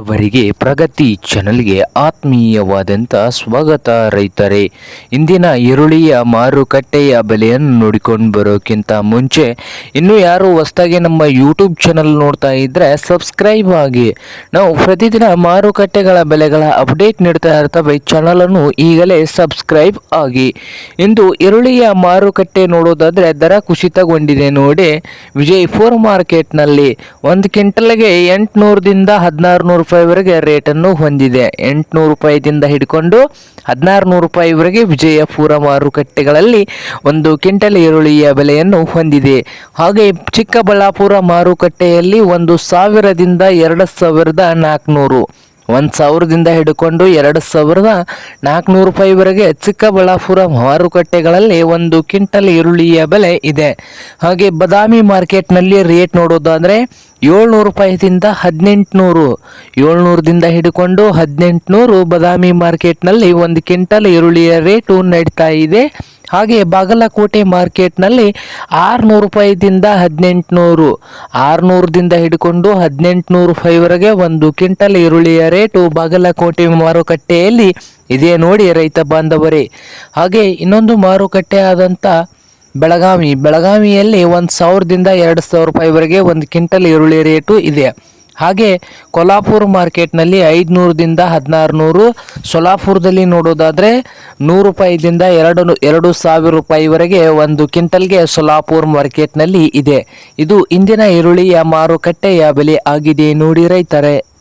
ಅವರಿಗೆ ಪ್ರಗತಿ ಚಾನಲ್ಗೆ ಆತ್ಮೀಯವಾದಂಥ ಸ್ವಾಗತ ರೈತರೇ. ಇಂದಿನ ಈರುಳ್ಳಿಯ ಮಾರುಕಟ್ಟೆಯ ಬೆಲೆಯನ್ನು ನೋಡಿಕೊಂಡು ಬರೋಕ್ಕಿಂತ ಮುಂಚೆ ಇನ್ನು ಯಾರು ಹೊಸದಾಗಿ ನಮ್ಮ ಯೂಟ್ಯೂಬ್ ಚಾನಲ್ ನೋಡ್ತಾ ಇದ್ದರೆ ಸಬ್ಸ್ಕ್ರೈಬ್ ಆಗಿ. ನಾವು ಪ್ರತಿದಿನ ಮಾರುಕಟ್ಟೆಗಳ ಬೆಲೆಗಳ ಅಪ್ಡೇಟ್ ನೀಡ್ತಾ ಇರ್ತವೆ. ಚಾನಲನ್ನು ಈಗಲೇ ಸಬ್ಸ್ಕ್ರೈಬ್ ಆಗಿ. ಇಂದು ಈರುಳ್ಳಿಯ ಮಾರುಕಟ್ಟೆ ನೋಡೋದಾದರೆ ದರ ಕುಸಿತಗೊಂಡಿದೆ ನೋಡಿ. ವಿಜಯ್ ಫೋರ್ ಮಾರ್ಕೆಟ್ನಲ್ಲಿ ಒಂದು ಕ್ವಿಂಟಲ್ಗೆ ಎಂಟುನೂರದಿಂದ ಹದಿನಾರು ನೂರು ರೂಪಾಯಿವರೆಗೆ ರೇಟನ್ನು ಹೊಂದಿದೆ. ಎಂಟುನೂರು ರೂಪಾಯಿದಿಂದ ಹಿಡ್ಕೊಂಡು ಹದಿನಾರು ನೂರು ರೂಪಾಯಿವರೆಗೆ ವಿಜಯಪುರ ಮಾರುಕಟ್ಟೆಗಳಲ್ಲಿ ಒಂದು ಕ್ವಿಂಟಲ್ ಈರುಳ್ಳಿಯ ಬೆಲೆಯನ್ನು ಹೊಂದಿದೆ. ಹಾಗೆ ಚಿಕ್ಕಬಳ್ಳಾಪುರ ಮಾರುಕಟ್ಟೆಯಲ್ಲಿ ಒಂದು ಸಾವಿರದಿಂದ ಎರಡು ಸಾವಿರದ ನಾಲ್ಕುನೂರು ಒಂದು ಸಾವಿರದಿಂದ ಹಿಡ್ಕೊಂಡು ಎರಡು ಸಾವಿರದ ನಾಲ್ಕುನೂರು ರೂಪಾಯಿವರೆಗೆ ಚಿಕ್ಕಬಳ್ಳಾಪುರ ಮಾರುಕಟ್ಟೆಗಳಲ್ಲಿ ಒಂದು ಕ್ವಿಂಟಲ್ ಈರುಳ್ಳಿಯ ಬೆಲೆ ಇದೆ. ಹಾಗೆ ಬದಾಮಿ ಮಾರ್ಕೆಟ್ನಲ್ಲಿ ರೇಟ್ ನೋಡೋದಾದರೆ ಏಳ್ನೂರು ರೂಪಾಯಿದಿಂದ ಹದಿನೆಂಟುನೂರು. ಏಳ್ನೂರದಿಂದ ಹಿಡ್ಕೊಂಡು ಹದಿನೆಂಟುನೂರು ಬದಾಮಿ ಮಾರ್ಕೆಟ್ನಲ್ಲಿ ಒಂದು ಕ್ವಿಂಟಲ್ ಈರುಳ್ಳಿಯ ರೇಟು ನಡೀತಾ ಇದೆ. ಹಾಗೆ ಬಾಗಲಕೋಟೆ ಮಾರ್ಕೆಟ್ನಲ್ಲಿ ಆರುನೂರು ರೂಪಾಯಿದಿಂದ ಹದಿನೆಂಟುನೂರು. ಆರುನೂರದಿಂದ ಹಿಡ್ಕೊಂಡು ಹದಿನೆಂಟುನೂರು ರೂಪಾಯಿವರೆಗೆ ಒಂದು ಕ್ವಿಂಟಲ್ ಈರುಳ್ಳಿಯ ರೇಟು ಬಾಗಲಕೋಟೆ ಮಾರುಕಟ್ಟೆಯಲ್ಲಿ ಇದೆ ನೋಡಿ ರೈತ ಬಾಂಧವರೇ. ಹಾಗೆ ಇನ್ನೊಂದು ಮಾರುಕಟ್ಟೆ ಆದಂಥ ಬೆಳಗಾವಿ. ಬೆಳಗಾವಿಯಲ್ಲಿ ಒಂದು ಸಾವಿರದಿಂದ ಎರಡು ಸಾವಿರ ರೂಪಾಯಿವರೆಗೆ ಒಂದು ಕ್ವಿಂಟಲ್ ಈರುಳ್ಳಿ ರೇಟು ಇದೆ. ಹಾಗೆ ಕೊಲ್ಹಾಪುರ ಮಾರ್ಕೆಟ್ನಲ್ಲಿ ಐದುನೂರದಿಂದ ಹದಿನಾರು ನೂರು ಸೊಲಾಪುರದಲ್ಲಿ ನೋಡೋದಾದರೆ ನೂರು ರೂಪಾಯಿದಿಂದ ಎರಡು ಎರಡು ಸಾವಿರ ರೂಪಾಯಿವರೆಗೆ ಒಂದು ಕ್ವಿಂಟಲ್ಗೆ ಸೊಲಾಪುರ್ ಮಾರ್ಕೆಟ್ನಲ್ಲಿ ಇದೆ. ಇದು ಇಂದಿನ ಈರುಳ್ಳಿಯ ಮಾರುಕಟ್ಟೆಯ ಬೆಲೆ ಆಗಿದೆ ನೋಡಿ ರೈತರೆ.